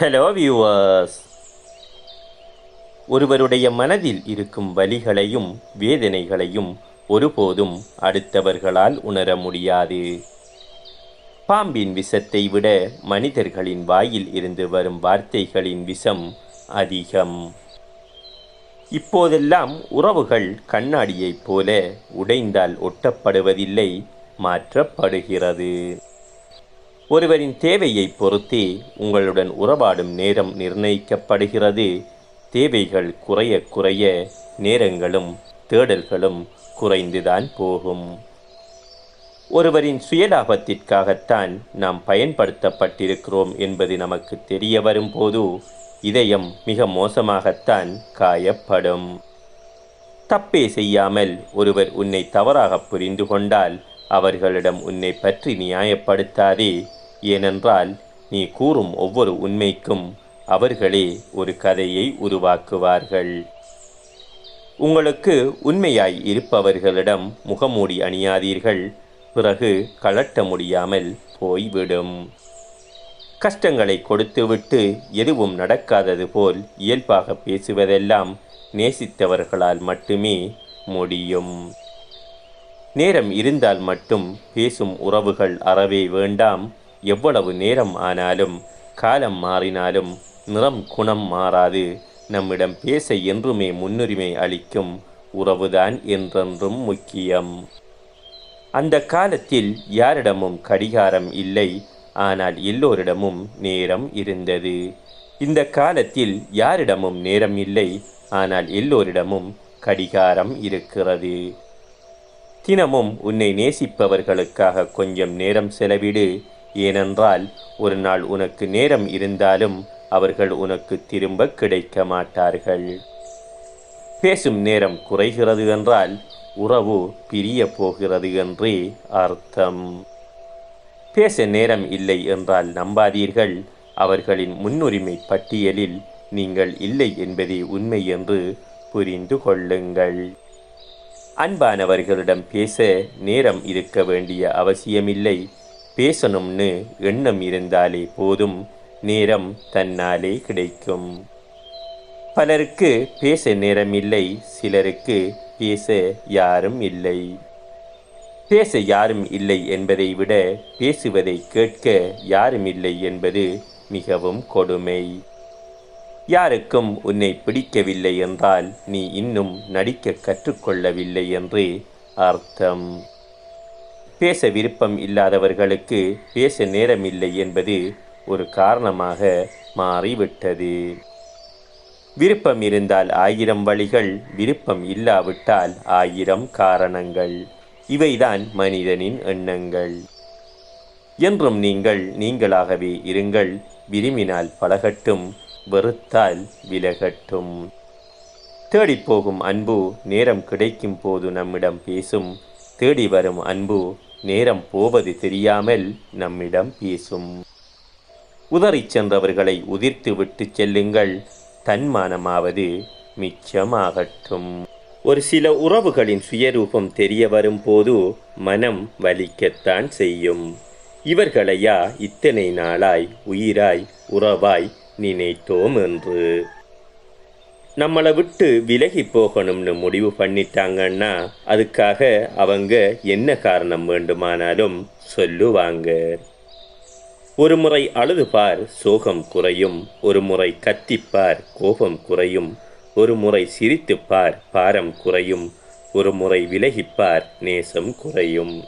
Hello viewers ஒருவருடைய மனதில் இருக்கும் வலிகளையும் வேதனைகளையும் ஒருபோதும் அடுத்தவர்களால் உணர முடியாது. பாம்பின் விஷத்தை விட மனிதர்களின் வாயில் இருந்து வரும் வார்த்தைகளின் விஷம் அதிகம். இப்போதெல்லாம் உறவுகள் கண்ணாடியைப் போல உடைந்தால் ஒட்டப்படுவதில்லை மாற்றப்படுகிறது. ஒருவரின் தேவையை பொறுத்தே உங்களுடன் உறவாடும் நேரம் நிர்ணயிக்கப்படுகிறது. தேவைகள் குறைய குறைய நேரங்களும் தேடல்களும் குறைந்துதான் போகும். ஒருவரின் சுயலாபத்திற்காகத்தான் நாம் பயன்படுத்தப்பட்டிருக்கிறோம் என்பது நமக்கு தெரிய வரும்போது இதயம் மிக மோசமாகத்தான் காயப்படும். தப்பே செய்யாமல் ஒருவர் உன்னை தவறாக புரிந்து கொண்டால் அவர்களிடம் உன்னை பற்றி நியாயப்படுத்தாதே. ஏனென்றால் நீ கூறும் ஒவ்வொரு உண்மைக்கும் அவர்களே ஒரு கதையை உருவாக்குவார்கள். உங்களுக்கு உண்மையாய் இருப்பவர்களிடம் முகமூடி அணியாதீர்கள் பிறகு கலட்ட முடியாமல் போய்விடும். கஷ்டங்களை கொடுத்துவிட்டு எதுவும் நடக்காதது போல் இயல்பாக பேசுவதெல்லாம் நேசித்தவர்களால் மட்டுமே முடியும். நேரம் இருந்தால் மட்டும் பேசும் உறவுகள் அறவே வேண்டாம் எவ்வளவு நேரம் ஆனாலும் காலம் மாறினாலும் நிறம் குணம் மாறாது. நம்மிடம் பேச என்றுமே முன்னுரிமை அளிக்கும் உறவுதான் என்றென்றும் முக்கியம். அந்த காலத்தில் யாரிடமும் கடிகாரம் இல்லை. ஆனால் எல்லோரிடமும் நேரம் இருந்தது. இந்த காலத்தில் யாரிடமும் நேரம் இல்லை. ஆனால் எல்லோரிடமும் கடிகாரம் இருக்கிறது. தினமும் உன்னை நேசிப்பவர்களுக்காக கொஞ்சம் நேரம் செலவிடு. ஏனென்றால் ஒரு நாள் உனக்கு நேரம் இருந்தாலும் அவர்கள் உனக்கு திரும்ப கிடைக்க மாட்டார்கள் பேசும் நேரம் குறைகிறது என்றால் உறவு பிரிய போகிறது என்றே அர்த்தம். பேச நேரம் இல்லை என்றால் நம்பாதீர்கள் அவர்களின் முன்னுரிமை பட்டியலில் நீங்கள் இல்லை என்பதே உண்மை என்று புரிந்து கொள்ளுங்கள். அன்பானவர்களிடம் பேச நேரம் இருக்க வேண்டிய அவசியமில்லை. பேசணும்னு எண்ணம் இருந்தாலே போதும் நேரம் தன்னாலே கிடைக்கும். பலருக்கு பேச நேரமில்லை சிலருக்கு பேச யாரும் இல்லை. பேச யாரும் இல்லை என்பதை விட பேசுவதை கேட்க யாரும் இல்லை என்பது மிகவும் கொடுமை. யாருக்கும் உன்னை பிடிக்கவில்லை என்றால் நீ இன்னும் நடிக்க கற்றுக்கொள்ளவில்லை என்று அர்த்தம். பேச விருப்பம் இல்லாதவர்களுக்கு பேச நேரமில்லை என்பது ஒரு காரணமாக மாறிவிட்டது. விருப்பம் இருந்தால் ஆயிரம் வழிகள் விருப்பம் இல்லாவிட்டால் ஆயிரம் காரணங்கள். இவைதான் மனிதனின் எண்ணங்கள். என்றும் நீங்கள் நீங்களாகவே இருங்கள். விரும்பினால் பழகட்டும் வெறுத்தால் விலகட்டும். தேடிப்போகும் அன்பு நேரம் கிடைக்கும் போது நம்மிடம் பேசும். தேடி வரும் அன்பு நேரம் போவது தெரியாமல் நம்மிடம் பேசும். உதறிச் சென்றவர்களை உதிர்த்து விட்டு செல்லுங்கள். தன்மானமாவது மிச்சமாகட்டும். ஒரு சில உறவுகளின் சுயரூபம் தெரிய வரும்போது மனம் வலிக்கத்தான் செய்யும். இவர்களையா இத்தனை நாளாய் உயிராய் உறவாய் நினைத்தோம் என்று. நம்மளை விட்டு விலகி போகணும்னு முடிவு பண்ணிட்டாங்கன்னா அதுக்காக அவங்க என்ன காரணம் வேண்டுமானாலும் சொல்லுவாங்க. ஒரு முறை அழுது பார் சோகம் குறையும். ஒரு முறை கத்திப்பார் கோபம் குறையும். ஒரு முறை சிரித்துப்பார் பாரம் குறையும். ஒரு முறை விலகிப்பார் நேசம் குறையும்.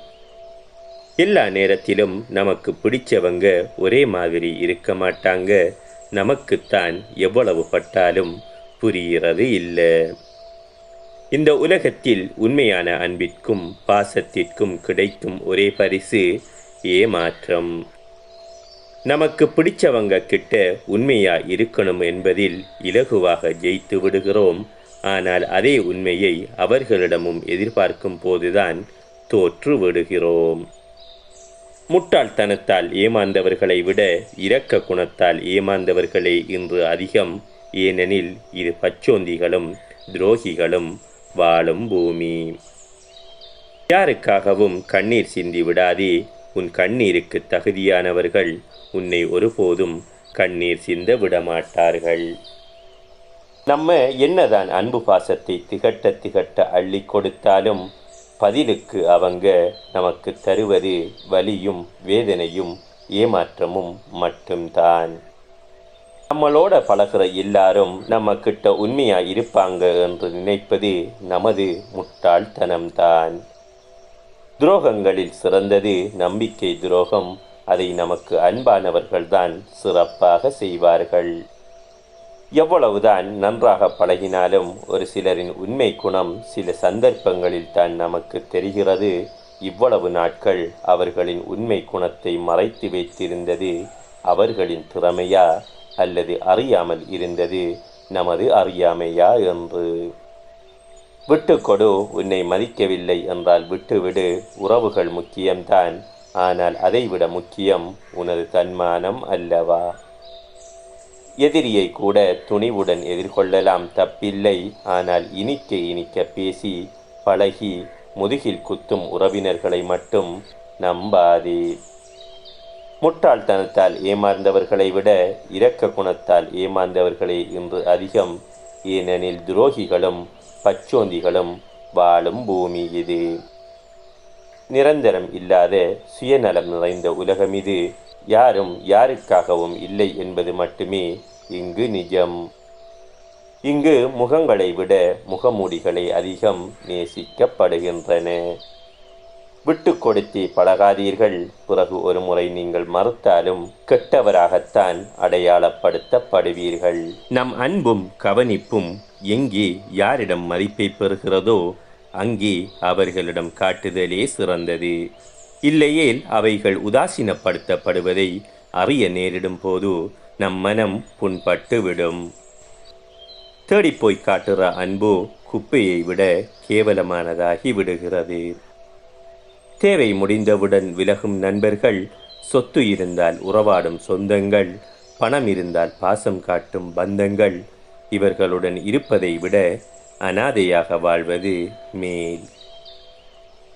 எல்லா நேரத்திலும் நமக்கு பிடிச்சவங்க ஒரே மாதிரி இருக்க மாட்டாங்க. நமக்குத்தான் எவ்வளவு பட்டாலும் புரிகிறது இல்லை. இந்த உலகத்தில் உண்மையான அன்பிற்கும் பாசத்திற்கும் கிடைக்கும் ஒரே பரிசு ஏமாற்றம். நமக்கு பிடிச்சவங்க கிட்ட உண்மையா இருக்கணும் என்பதில் இலகுவாக ஜெயித்து விடுகிறோம். ஆனால் அதே உண்மையை அவர்களிடமும் எதிர்பார்க்கும் போதுதான் தோற்று விடுகிறோம். முட்டாள்தனத்தால் ஏமாந்தவர்களை விட இரக்க குணத்தால் ஏமாந்தவர்களே இன்று அதிகம். ஏனெனில் இது பச்சோந்திகளும் துரோகிகளும் வாழும் பூமி. யாருக்காகவும் கண்ணீர் சிந்தி விடாதே உன் கண்ணீருக்கு தகுதியானவர்கள் உன்னை ஒருபோதும் கண்ணீர் சிந்த விடமாட்டார்கள். நம்ம என்னதான் அன்பு பாசத்தை திகட்ட திகட்ட அள்ளி கொடுத்தாலும் பதிலுக்கு அவங்க நமக்கு தருவது வலியும் வேதனையும் ஏமாற்றமும் மட்டும்தான். நம்மளோட பழகிற எல்லாரும் நம்ம கிட்ட உண்மையா இருப்பாங்க என்று நினைப்பது நமது முட்டாள்தனம்தான். துரோகங்களில் சிறந்தது நம்பிக்கை துரோகம். அதை நமக்கு அன்பானவர்கள்தான் சிறப்பாக செய்வார்கள். எவ்வளவுதான் நன்றாக பழகினாலும் ஒரு சிலரின் உண்மை குணம் சில சந்தர்ப்பங்களில் தான் நமக்கு தெரிகிறது. இவ்வளவு நாட்கள் அவர்களின் உண்மை குணத்தை மறைத்து வைத்திருந்தது அவர்களின் திறமையா? அல்லது அறியாமல் இருந்தது. நமது அறியாமையா என்று. விட்டுக்கொடு உன்னை மதிக்கவில்லை என்றால் விட்டுவிடு. உறவுகள் முக்கியம்தான். ஆனால் அதைவிட முக்கியம் உனது தன்மானம் அல்லவா? எதிரியை கூட துணிவுடன் எதிர்கொள்ளலாம் தப்பில்லை. ஆனால் இனிக்க இனிக்க பேசி பழகி முதுகில் குத்தும் உறவினர்களை மட்டும் நம்பாதே. முட்டாள்தனத்தால் ஏமாந்தவர்களை விட இரக்க குணத்தால் ஏமாந்தவர்களே இன்று அதிகம். ஏனெனில் துரோகிகளும் பச்சோந்திகளும் வாழும் பூமி இது. நிரந்தரம் இல்லாத சுயநலம் நிறைந்த உலகம் இது. யாரும் யாருக்காகவும் இல்லை என்பது மட்டுமே இங்கு நிஜம். இங்கு முகங்களை விட முகமூடிகளை அதிகம் நேசிக்கப்படுகின்றன. விட்டு கொடுத்தே பழகாதீர்கள். பிறகு ஒரு முறை நீங்கள் மறுத்தாலும் கெட்டவராகத்தான் அடையாளப்படுத்தப்படுவீர்கள். நம் அன்பும் கவனிப்பும் எங்கே யாரிடம் மதிப்பை பெறுகிறதோ அங்கே அவர்களிடம் காட்டுதலே சிறந்தது. இல்லையேல் அவைகள் உதாசீனப்படுத்தப்படுவதை அறிய நேரிடும் போது நம் மனம் புண்பட்டு விடும் தேடிப்போய் காட்டுற அன்போ குப்பையை விட கேவலமானதாகி விடுகிறது. தேவை முடிந்தவுடன் விலகும் நண்பர்கள் சொத்து இருந்தால் உறவாடும் சொந்தங்கள் பணம் இருந்தால் பாசம் காட்டும் பந்தங்கள் இவர்களுடன் இருப்பதை விட அனாதையாக வாழ்வது மேல்.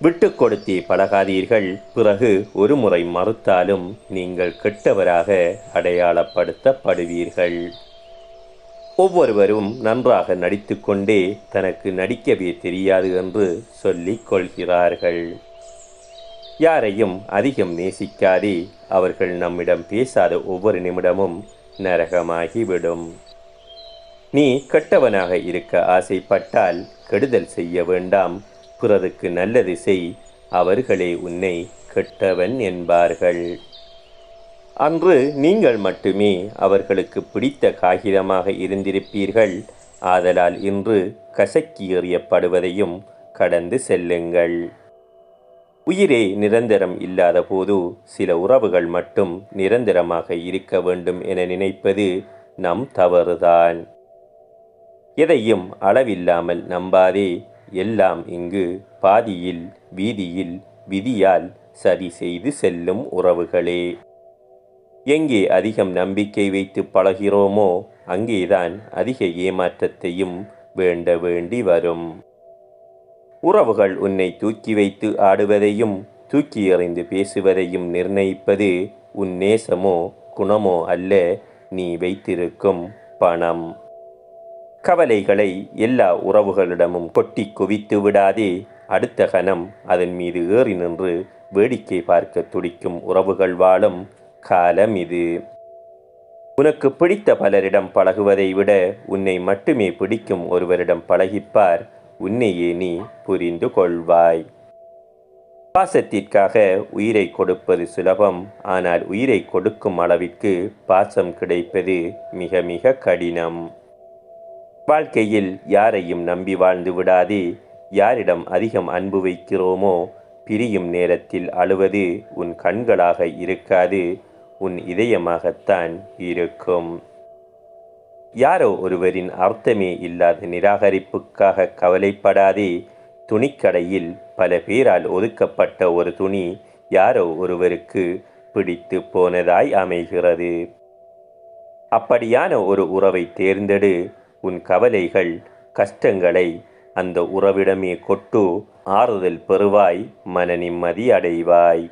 விட்டு கொடுத்தே பழகாதீர்கள் பிறகு ஒரு முறை மறுத்தாலும் நீங்கள் கெட்டவராக அடையாளப்படுத்தப்படுவீர்கள். ஒவ்வொருவரும் நன்றாக நடித்துக்கொண்டே தனக்கு நடிக்கவே தெரியாது என்று சொல்லிக் கொள்கிறார்கள். யாரையும் அதிகம் நேசிக்காதே. அவர்கள் நம்மிடம் பேசாத ஒவ்வொரு நிமிடமும் நரகமாகிவிடும். நீ கெட்டவனாக இருக்க ஆசைப்பட்டால் கெடுதல் செய்ய வேண்டாம். பிறருக்கு நல்லது செய். அவர்களே உன்னை கெட்டவன் என்பார்கள். அன்று நீங்கள் மட்டுமே அவர்களுக்கு பிடித்த காகிதமாக இருந்திருப்பீர்கள். ஆதலால் இன்று கசக்கி எறியப்படுவதையும் கடந்து செல்லுங்கள். உயிரே நிரந்தரம் இல்லாத போது சில உறவுகள் மட்டும் நிரந்தரமாக இருக்க வேண்டும் என நினைப்பது நம் தவறுதான். எதையும் அளவில்லாமல் நம்பாதே எல்லாம் இங்கு பாதியில் வீதியில் விதியால் சரி செய்து செல்லும் உறவுகளே. எங்கே அதிகம் நம்பிக்கை வைத்து பழகிறோமோ அங்கேதான் அதிக ஏமாற்றத்தையும் வேண்ட வேண்டி வரும். உறவுகள் உன்னை தூக்கி வைத்து ஆடுவதையும் தூக்கி எறிந்து பேசுவதையும் நிர்ணயிப்பது உன் நேசமோ குணமோ அல்ல நீ வைத்திருக்கும் பணம். கவலைகளை எல்லா உறவுகளிடமும் கொட்டி குவித்து விடாதே. அடுத்த கணம் அதன் மீது ஏறி நின்று வேடிக்கை பார்க்க துடிக்கும் உறவுகள் வாழும் காலம் இது. உனக்கு பிடித்த பலரிடம் பழகுவதை விட உன்னை மட்டுமே பிடிக்கும் ஒருவரிடம் பழகிப்பார். உன்னையே நீ புரிந்து கொள்வாய். பாசத்திற்காக உயிரை கொடுப்பது சுலபம். ஆனால் உயிரை கொடுக்கும் அளவிற்கு பாசம் கிடைப்பது மிக மிக கடினம். வாழ்க்கையில் யாரையும் நம்பி வாழ்ந்து விடாதே. யாரிடம் அதிகம் அன்பு வைக்கிறோமோ பிரியும் நேரத்தில் அழுவது உன் கண்களாக இருக்காது. உன் இதயமாகத்தான் இருக்கும். யாரோ ஒருவரின் அர்த்தமே இல்லாத நிராகரிப்புக்காக கவலைப்படாதே. துணிக்கடையில் பல பேரால் ஒதுக்கப்பட்ட ஒரு துணி யாரோ ஒருவருக்கு பிடித்து போனதாய் அமைகிறது. அப்படியான ஒரு உறவை தேர்ந்தெடு. உன் கவலைகள் கஷ்டங்களை அந்த உறவிடமே கொட்டு. ஆறுதல் பெறுவாய் மன நிம்மதி அடைவாய்.